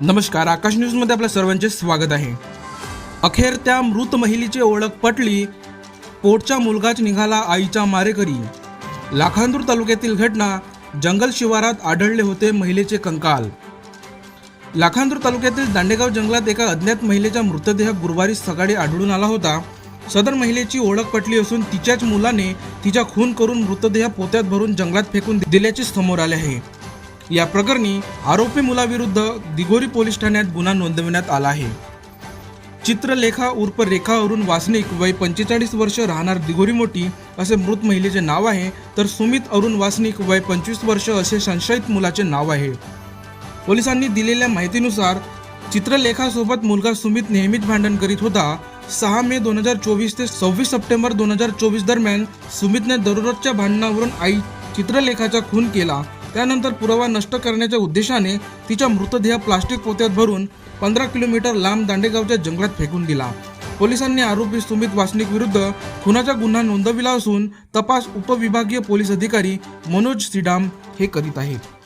नमस्कार आकाश न्यूजमध्ये आपल्या सर्वांचे स्वागत आहे. अखेर त्या मृत महिलेची ओळख पटली पोटचा मुलगाच निघाला आईच्या मारेकरी. लाखांदूर तालुक्यातील घटना जंगल शिवारात आढळले होते महिलेचे कंकाल. लाखांदूर तालुक्यातील दांडेगाव जंगलात एका अज्ञात महिलेचा मृतदेह गुरुवारी सकाळी आढळून आला होता. सदर महिलेची ओळख पटली असून तिच्याच मुलाने तिचा खून करून मृतदेह पोत्यात भरून जंगलात फेकून दिल्याचे समोर आले आहे. या प्रकरणी आरोपी मुलाविरुद्ध दिघोरी पोलीस ठाण्यात गुन्हा नोंदविण्यात आला आहे. चित्रलेखा उर्फ रेखा अरुण वासनिक वय पंचेचाळीस वर्ष राहणार दिघोरी मोठी असे मृत महिलेचे नाव आहे तर सुमित अरुण वासनिक वय पंचवीस वर्ष असे संशयित मुलाचे नाव आहे. पोलिसांनी दिलेल्या माहितीनुसार चित्रलेखासोबत मुलगा सुमित नेहमीच भांडण करीत होता. सहा मे दोन हजार चोवीस ते सव्वीस सप्टेंबर दोन हजार चोवीस दरम्यान सुमितने दररोजच्या भांडणावरून आई चित्रलेखाचा खून केला. त्यानंतर पुरावा नष्ट करण्याच्या उद्देशाने तिचा मृतदेह प्लास्टिक पोत्यात भरून पंधरा किलोमीटर लांब दांडेगावच्या जंगलात फेकून दिला. पोलिसांनी आरोपी सुमित वासनिक विरुद्ध खुनाचा गुन्हा नोंदविला असून तपास उपविभागीय पोलीस अधिकारी मनोज सिडाम हे करीत आहेत.